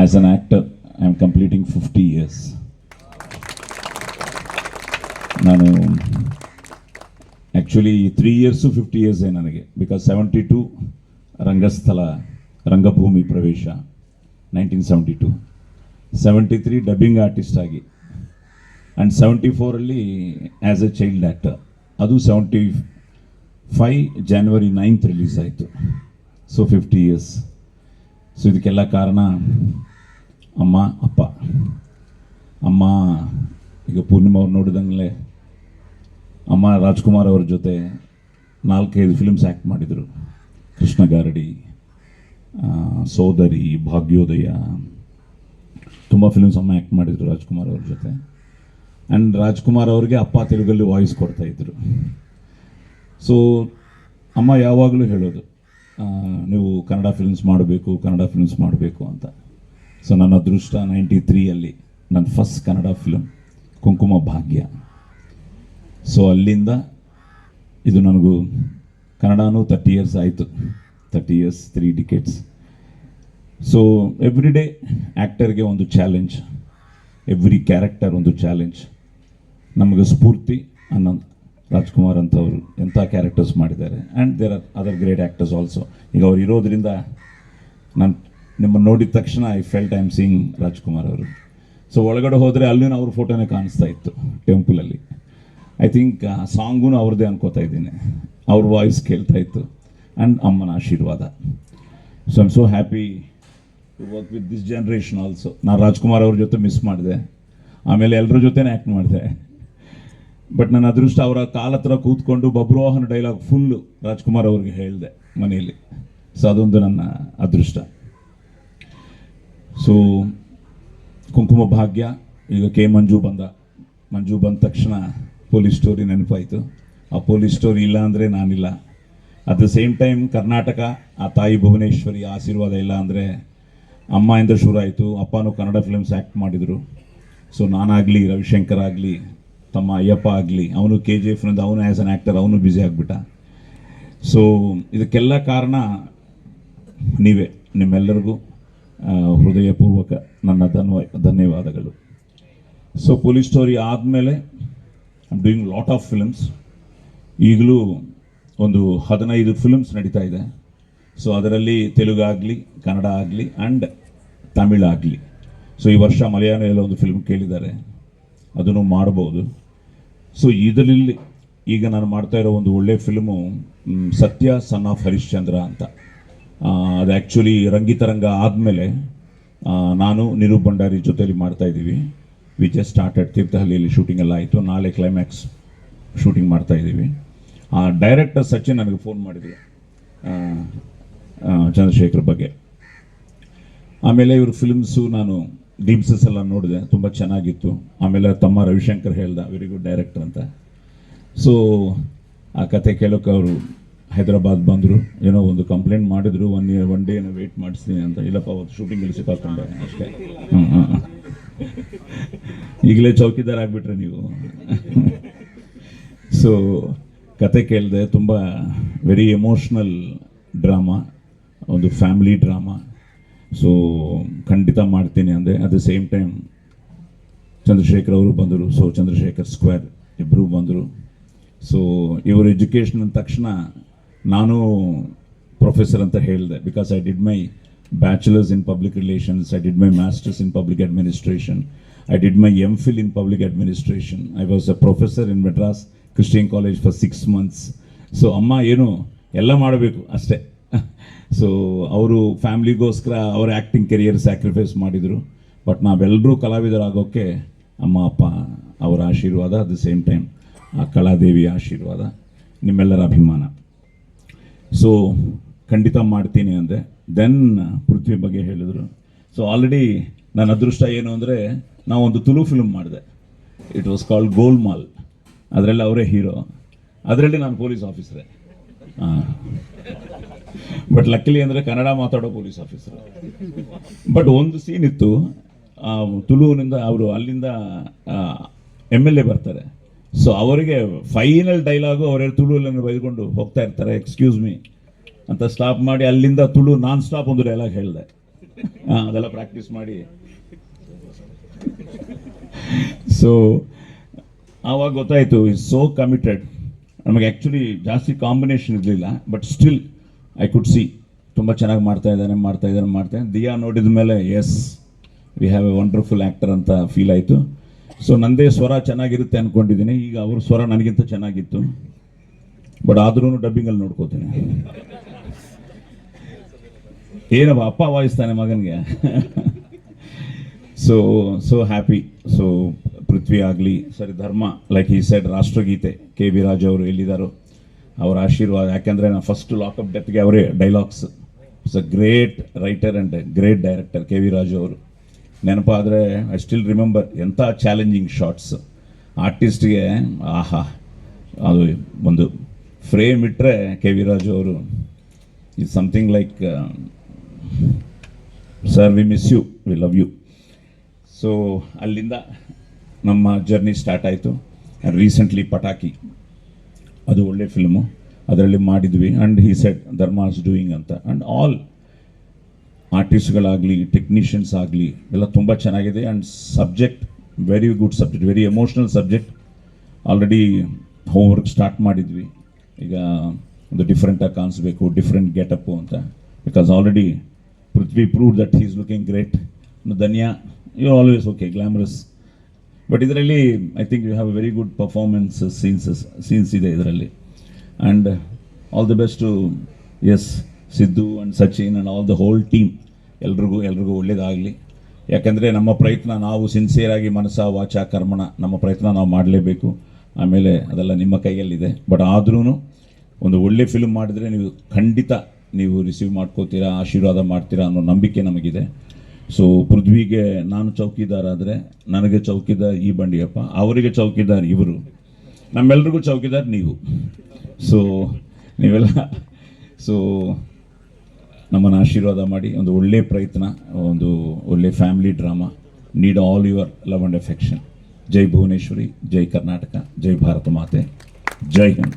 As an actor, I am completing fifty years ನಾನು actually three years fifty ಇಯರ್ಸೇ ನನಗೆ because seventy two ರಂಗಸ್ಥಳ ರಂಗಭೂಮಿ ಪ್ರವೇಶ nineteen seventy two seventy three dubbing artist ಆಗಿ and seventy ಫೋರಲ್ಲಿ ಆ್ಯಸ್ ಎ ಚೈಲ್ಡ್ ಆ್ಯಕ್ಟರ್ ಅದು seventy five January ninth release ಆಯಿತು. ಸೊ ಫಿಫ್ಟಿ ಇಯರ್ಸ್ ಸೊ ಇದಕ್ಕೆಲ್ಲ ಕಾರಣ ಅಮ್ಮ, ಅಪ್ಪ. ಅಮ್ಮ, ಈಗ ಪೂರ್ಣಿಮಾ ಅವ್ರು ನೋಡಿದಂಗಲೇ ಅಮ್ಮ ರಾಜ್ಕುಮಾರ್ ಅವ್ರ ಜೊತೆ ನಾಲ್ಕೈದು ಫಿಲ್ಮ್ಸ್ ಆ್ಯಕ್ಟ್ ಮಾಡಿದರು. ಕೃಷ್ಣ ಗಾರಡಿ ಸೋದರಿ, ಭಾಗ್ಯೋದಯ. ತುಂಬ ಫಿಲ್ಮ್ಸ್ ಅಮ್ಮ ಆ್ಯಕ್ಟ್ ಮಾಡಿದರು ರಾಜ್ಕುಮಾರ್ ಅವ್ರ ಜೊತೆ. ಆ್ಯಂಡ್ ರಾಜ್ಕುಮಾರ್ ಅವರಿಗೆ ಅಪ್ಪ ತೆಲುಗಲ್ಲಿ ವಾಯ್ಸ್ ಕೊಡ್ತಾ ಇದ್ರು. ಸೊ ಅಮ್ಮ ಯಾವಾಗಲೂ ಹೇಳೋದು ನೀವು ಕನ್ನಡ ಫಿಲ್ಮ್ಸ್ ಮಾಡಬೇಕು, ಕನ್ನಡ ಫಿಲ್ಮ್ಸ್ ಮಾಡಬೇಕು ಅಂತ. ಸೊ ನನ್ನ ಅದೃಷ್ಟ ನೈಂಟಿ ತ್ರೀಯಲ್ಲಿ ನನ್ನ ಫಸ್ಟ್ ಕನ್ನಡ ಫಿಲಮ್ ಕುಂಕುಮ ಭಾಗ್ಯ ಸೊ ಅಲ್ಲಿಂದ ಇದು ನನಗೂ ಕನ್ನಡನೂ ತರ್ಟಿ ಇಯರ್ಸ್ ಆಯಿತು. Thirty years three tickets so every day ಆ್ಯಕ್ಟರ್ಗೆ ಒಂದು ಚಾಲೆಂಜ್ ಎವ್ರಿ ಕ್ಯಾರೆಕ್ಟರ್ ಒಂದು ಚಾಲೆಂಜ್ ನಮಗೆ ಸ್ಫೂರ್ತಿ ಅನ್ನೋ ರಾಜ್ಕುಮಾರ್ ಅಂತವರು ಎಂಥ ಕ್ಯಾರೆಕ್ಟರ್ಸ್ ಮಾಡಿದ್ದಾರೆ. And there are other great actors also ಈಗ ಅವ್ರು ಇರೋದ್ರಿಂದ ನಾನು ನಿಮ್ಮನ್ನು ನೋಡಿದ ತಕ್ಷಣ I felt I am seeing Rajkumar ಅವರು. ಸೊ ಒಳಗಡೆ ಹೋದರೆ ಅಲ್ಲಿನ ಅವ್ರ ಫೋಟೋನೇ ಕಾಣಿಸ್ತಾ ಇತ್ತು, ಟೆಂಪಲಲ್ಲಿ. ಐ ಥಿಂಕ್ ಆ ಸಾಂಗೂ ಅವ್ರದ್ದೇ ಅನ್ಕೋತಾ ಇದ್ದೀನಿ. ಅವ್ರ ವಾಯ್ಸ್ ಕೇಳ್ತಾ ಇತ್ತು ಆ್ಯಂಡ್ ಅಮ್ಮನ ಆಶೀರ್ವಾದ. So I'm so happy to work with this generation also ನಾನು ರಾಜ್ಕುಮಾರ್ ಅವ್ರ ಜೊತೆ ಮಿಸ್ ಮಾಡಿದೆ. ಆಮೇಲೆ ಎಲ್ಲರ ಜೊತೆನೇ ಆ್ಯಕ್ಟ್ ಮಾಡಿದೆ. ಬಟ್ ನನ್ನ ಅದೃಷ್ಟ ಅವರ ಕಾಲ ಹತ್ರ ಕೂತ್ಕೊಂಡು ಬಬ್ರೋಹನ್ ಡೈಲಾಗ್ ಫುಲ್ಲು ರಾಜ್ಕುಮಾರ್ ಅವ್ರಿಗೆ ಹೇಳಿದೆ ಮನೆಯಲ್ಲಿ. ಸೊ ಅದೊಂದು ನನ್ನ ಅದೃಷ್ಟ. ಸೊ ಕುಂಕುಮ ಭಾಗ್ಯ ಈಗ ಕೆ ಮಂಜು ಬಂದ. ಮಂಜು ಬಂದ ತಕ್ಷಣ ಪೊಲೀಸ್ ಸ್ಟೋರಿ ನೆನಪಾಯಿತು. ಆ ಪೊಲೀಸ್ ಸ್ಟೋರಿ ಇಲ್ಲ ಅಂದರೆ ನಾನಿಲ್ಲ. At the same time Karnataka ಆ ತಾಯಿ ಭುವನೇಶ್ವರಿ ಆಶೀರ್ವಾದ ಇಲ್ಲ ಅಂದರೆ ಅಮ್ಮ ಎಂದ ಶುರು ಆಯಿತು. ಅಪ್ಪನೂ ಕನ್ನಡ ಫಿಲ್ಮ್ಸ್ ಆ್ಯಕ್ಟ್ ಮಾಡಿದರು. ಸೊ ನಾನಾಗಲಿ, ರವಿಶಂಕರ್ ಆಗಲಿ, ತಮ್ಮ ಅಯ್ಯಪ್ಪ ಆಗಲಿ, ಅವನು ಕೆ ಜಿ ಎಫ್ನಿಂದ ಅವನು ಆ್ಯಸ್ ಅನ್ ಆ್ಯಕ್ಟರ್ ಅವನು ಬ್ಯುಸಿ ಆಗಿಬಿಟ್ಟ. ಸೊ ಇದಕ್ಕೆಲ್ಲ ಕಾರಣ ನೀವೇ, ನಿಮ್ಮೆಲ್ಲರಿಗೂ. ಹೃದಯಪೂರ್ವಕ ನನ್ನ ಧನ್ವ, ಧನ್ಯವಾದಗಳು. ಸೊ ಪೊಲೀಸ್ ಸ್ಟೋರಿ ಆದಮೇಲೆ I'm doing lot of films ಈಗಲೂ ಒಂದು ಹದಿನೈದು ಫಿಲ್ಮ್ಸ್ ನಡೀತಾ ಇದೆ. ಸೊ ಅದರಲ್ಲಿ ತೆಲುಗು ಆಗಲಿ, ಕನ್ನಡ ಆಗಲಿ ಆ್ಯಂಡ್ ತಮಿಳ್ ಆಗಲಿ. ಸೊ ಈ ವರ್ಷ ಮಲಯಾಳದಲ್ಲಿ ಒಂದು ಫಿಲ್ಮ್ ಕೇಳಿದ್ದಾರೆ. ಅದನ್ನು ಮಾಡ್ಬೋದು. ಸೊ ಇದರಲ್ಲಿ ಈಗ ನಾನು ಮಾಡ್ತಾ ಇರೋ ಒಂದು ಒಳ್ಳೆ ಫಿಲ್ಮು ಸತ್ಯ ಸನ್ ಆಫ್ ಹರಿಶ್ಚಂದ್ರ ಅಂತ. ಅದು ಆ್ಯಕ್ಚುಲಿ ರಂಗಿತರಂಗ ಆದಮೇಲೆ ನಾನು ನಿರೂಪ್ ಭಂಡಾರಿ ಜೊತೆಲಿ ಮಾಡ್ತಾ ಇದ್ದೀವಿ. ವಿ ಜಸ್ಟ್ ಸ್ಟಾರ್ಟೆಡ್ ತೀರ್ಥಹಳ್ಳಿಯಲ್ಲಿ ಶೂಟಿಂಗ್ ಎಲ್ಲ ಆಯಿತು. ನಾಳೆ ಕ್ಲೈಮ್ಯಾಕ್ಸ್ ಶೂಟಿಂಗ್ ಮಾಡ್ತಾ ಇದ್ದೀವಿ. ಆ ಡೈರೆಕ್ಟರ್ ಸಚಿನ್ ನನಗೆ ಫೋನ್ ಮಾಡಿದ್ರು. ಚಂದ್ರಶೇಖರ್ ಬಗ್ಗೆ. ಆಮೇಲೆ ಇವ್ರ ಫಿಲ್ಮ್ಸು ನಾನು ಡೀಮ್ಸಸ್ ಎಲ್ಲ ನೋಡಿದೆ. ತುಂಬ ಚೆನ್ನಾಗಿತ್ತು. ಆಮೇಲೆ ತಮ್ಮ ರವಿಶಂಕರ್ ಹೇಳ್ದ ವೆರಿ ಗುಡ್ ಡೈರೆಕ್ಟರ್ ಅಂತ. ಸೊ ಆ ಕತೆ ಕೇಳೋಕೆ ಅವರು ಹೈದರಾಬಾದ್ ಬಂದರು. ಏನೋ ಒಂದು ಕಂಪ್ಲೇಂಟ್ ಮಾಡಿದ್ರು. ಒನ್ ಇಯರ್ ಒನ್ ಡೇ ಏನೋ ವೆಯ್ಟ್ ಮಾಡಿಸ್ತೀನಿ ಅಂತ. ಇಲ್ಲಪ್ಪ, ಅವತ್ತು ಶೂಟಿಂಗಲ್ಲಿ ಸಿಕ್ಕಾಕೊಂಡೆ. ಅಷ್ಟೇ. ಹ್ಞೂ ಹ್ಞೂ ಈಗಲೇ ಚೌಕಿದಾರ ಆಗಿಬಿಟ್ರೆ ನೀವು. ಸೊ ಕತೆ ಕೇಳಿದೆ, ತುಂಬ ವೆರಿ ಎಮೋಷ್ನಲ್ ಡ್ರಾಮಾ ಒಂದು ಫ್ಯಾಮಿಲಿ ಡ್ರಾಮಾ ಸೊ ಖಂಡಿತ ಮಾಡ್ತೀನಿ ಅಂದರೆ at the same time Chandrashekar ಅವರು ಬಂದರು. ಸೊ ಚಂದ್ರಶೇಖರ್ ಸ್ಕ್ವೇರ್ ಇಬ್ಬರು ಬಂದರು. ಸೊ ಇವರು ಎಜುಕೇಷನ್ ಅಂದ ತಕ್ಷಣ ನಾನು ಪ್ರೊಫೆಸರ್ ಅಂತ ಹೇಳಿದೆ because I did my bachelors in public relations I did my masters in public administration I did my M Phil in public administration I was a professor in Madras Christian College for six months so ಅಮ್ಮ ಏನು, ಎಲ್ಲ ಮಾಡಬೇಕು ಅಷ್ಟೇ. So ಅವರು ಫ್ಯಾಮ್ಲಿಗೋಸ್ಕರ ಅವ್ರ acting career sacrifice ಮಾಡಿದರು. But ನಾವೆಲ್ಲರೂ ಕಲಾವಿದರಾಗೋಕ್ಕೆ ಅಮ್ಮ, ಅಪ್ಪ ಅವರ ಆಶೀರ್ವಾದ ಅಟ್ ದ ಸೇಮ್ ಟೈಮ್ ಆ ಕಲಾದೇವಿಯ ಆಶೀರ್ವಾದ. ನಿಮ್ಮೆಲ್ಲರ ಅಭಿಮಾನ. ಸೊ ಖಂಡಿತ ಮಾಡ್ತೀನಿ ಅಂದೆ ದೆನ್ ಪೃಥ್ವಿ ಬಗ್ಗೆ ಹೇಳಿದರು. ಸೊ ಆಲ್ರೆಡಿ ನನ್ನ ಅದೃಷ್ಟ ಏನು ಅಂದರೆ ನಾವೊಂದು ತುಳು ಫಿಲ್ಮ್ ಮಾಡಿದೆ. ಇಟ್ ವಾಸ್ ಕಾಲ್ಡ್ ಗೋಲ್ಮಾಲ್ ಅದರಲ್ಲಿ ಅವರೇ ಹೀರೋ ಅದರಲ್ಲಿ ನಾನು ಪೊಲೀಸ್ ಆಫೀಸರೇ ಬಟ್ ಲಕ್ಕಿಲಿ ಅಂದರೆ ಕನ್ನಡ ಮಾತಾಡೋ ಪೊಲೀಸ್ ಆಫೀಸರ್ ಬಟ್ ಒಂದು ಸೀನ್ ಇತ್ತು ತುಳುವಿನಿಂದ ಅವರು ಅಲ್ಲಿಂದ ಎಂ ಎಲ್ ಎ ಬರ್ತಾರೆ. ಸೊ ಅವರಿಗೆ ಫೈನಲ್ ಡೈಲಾಗು ಅವರೇ ತುಳುವನ್ನು ಬೈದ್ಕೊಂಡು ಹೋಗ್ತಾ ಇರ್ತಾರೆ ಎಕ್ಸ್ಕ್ಯೂಸ್ ಮೀ ಅಂತ ಸ್ಟಾಪ್ ಮಾಡಿ ಅಲ್ಲಿಂದ ತುಳು, ನಾನ್ ಸ್ಟಾಪ್ ಒಂದು ಡೈಲಾಗ್ ಹೇಳಿದೆ. ಅದೆಲ್ಲ ಪ್ರಾಕ್ಟೀಸ್ ಮಾಡಿ. ಸೊ ಆವಾಗ ಗೊತ್ತಾಯಿತು ಇಸ್ ಸೋ ಕಮಿಟೆಡ್ ನಮಗೆ ಆ್ಯಕ್ಚುಲಿ ಜಾಸ್ತಿ ಕಾಂಬಿನೇಷನ್ ಇರಲಿಲ್ಲ but still I could see ತುಂಬ ಚೆನ್ನಾಗಿ ಮಾಡ್ತಾ ಇದ್ದಾನೆ ಮಾಡ್ತಾ ಇದ್ದಾನೆ, ಮಾಡ್ತಾ ದಿಯಾ ನೋಡಿದ ಮೇಲೆ yes we have a wonderful actor ಅಂತ ಫೀಲ್ ಆಯಿತು. ಸೊ ನಂದೇ ಸ್ವರ ಚೆನ್ನಾಗಿರುತ್ತೆ ಅಂದ್ಕೊಂಡಿದ್ದೀನಿ ಈಗ ಅವ್ರ ಸ್ವರ ನನಗಿಂತ ಚೆನ್ನಾಗಿತ್ತು. ಬಟ್ ಆದ್ರೂ ಡಬ್ಬಿಂಗಲ್ಲಿ ನೋಡ್ಕೋತೀನಿ. ಏನಪ್ಪ ಅಪ್ಪ ವಾಯಿಸ್ತಾನೆ ಮಗನಿಗೆ. So so happy so Prithvi ಆಗಲಿ ಸರಿ ಧರ್ಮ ಲೈಕ್ ಈ ಸೈಡ್ ರಾಷ್ಟ್ರಗೀತೆ ಕೆ ವಿ ರಾಜ್ ಅವರು ಎಲ್ಲಿದ್ದಾರೋ ಅವರ ಆಶೀರ್ವಾದ, ಯಾಕೆಂದರೆ ನಾನು ಫಸ್ಟ್ ಲಾಕಪ್ ಡೆತ್ಗೆ ಅವರೇ dialogues it's a great writer and great director K V Raju ಅವರು. ನೆನಪಾದರೆ ಐ ಸ್ಟಿಲ್ ರಿಮೆಂಬರ್ ಎಂಥ ಚಾಲೆಂಜಿಂಗ್ ಶಾರ್ಟ್ಸ್ ಆರ್ಟಿಸ್ಟ್ಗೆ ಆಹಾ, ಅದು ಒಂದು ಫ್ರೇಮ್ ಇಟ್ಟರೆ ಕೆ ವಿ ರಾಜು ಅವರು is something like sir we miss you we love you so ಅಲ್ಲಿಂದ ನಮ್ಮ ಜರ್ನಿ ಸ್ಟಾರ್ಟ್ ಆಯಿತು. ರೀಸೆಂಟ್ಲಿ ಪಟಾಕಿ, ಅದು ಒಳ್ಳೆ ಫಿಲ್ಮು ಅದರಲ್ಲಿ ಮಾಡಿದ್ವಿ. And he said Dharma's doing ಅಂತ. ಆ್ಯಂಡ್ ಆಲ್ ಆರ್ಟಿಸ್ಟ್ಗಳಾಗಲಿ ಟೆಕ್ನಿಷಿಯನ್ಸ್ ಆಗಲಿ, ಎಲ್ಲ ತುಂಬ ಚೆನ್ನಾಗಿದೆ. And subject very good subject very emotional subject already homework start ಮಾಡಿದ್ವಿ. ಈಗ ಒಂದು ಡಿಫ್ರೆಂಟಾಗಿ ಕಾಣಿಸ್ಬೇಕು ಡಿಫ್ರೆಂಟ್ ಗೆಟಪ್ಪು ಅಂತ. Because already Prithvi prove that is looking great Dhanya you always okay glamorous but ಇದರಲ್ಲಿ I think you have very good performance scenes scenes ಇದೆ ಇದರಲ್ಲಿ. And all the best to S Siddu and Sachin and all the whole team ಎಲ್ರಿಗೂ ಎಲ್ರಿಗೂ ಒಳ್ಳೇದಾಗಲಿ. ಯಾಕೆಂದರೆ ನಮ್ಮ ಪ್ರಯತ್ನ ನಾವು ಸಿನ್ಸಿಯರಾಗಿ ಮನಸ್ಸ ವಾಚ ಕರ್ಮಣ ನಮ್ಮ ಪ್ರಯತ್ನ ನಾವು ಮಾಡಲೇಬೇಕು. ಆಮೇಲೆ ಅದೆಲ್ಲ ನಿಮ್ಮ ಕೈಯಲ್ಲಿದೆ. ಬಟ್ ಆದ್ರೂ ಒಂದು ಒಳ್ಳೆ ಫಿಲ್ಮ್ ಮಾಡಿದರೆ ನೀವು ಖಂಡಿತ ನೀವು ರಿಸೀವ್ ಮಾಡ್ಕೋತೀರಾ, ಆಶೀರ್ವಾದ ಮಾಡ್ತೀರಾ ಅನ್ನೋ ನಂಬಿಕೆ ನಮಗಿದೆ. ಸೊ ಪೃಥ್ವಿಗೆ ನಾನು ಚೌಕಿದಾರಾದರೆ ನನಗೆ ಚೌಕಿದಾರ್ ಈ ಬಂಡಿಯಪ್ಪ, ಅವರಿಗೆ ಚೌಕಿದಾರ್ ಇವರು. ನಮ್ಮೆಲ್ರಿಗೂ ಚೌಕಿದಾರ್ ನೀವು. ಸೊ ನೀವೆಲ್ಲ ಸೊ ನಮ್ಮನ್ನು ಆಶೀರ್ವಾದ ಮಾಡಿ, ಒಂದು ಒಳ್ಳೆ ಪ್ರಯತ್ನ, ಒಂದು ಒಳ್ಳೆ family drama need all your love and affection ಜೈ ಭುವನೇಶ್ವರಿ, ಜೈ ಕರ್ನಾಟಕ, ಜೈ ಭಾರತ ಮಾತೆ, ಜೈ ಹಿಂದ್.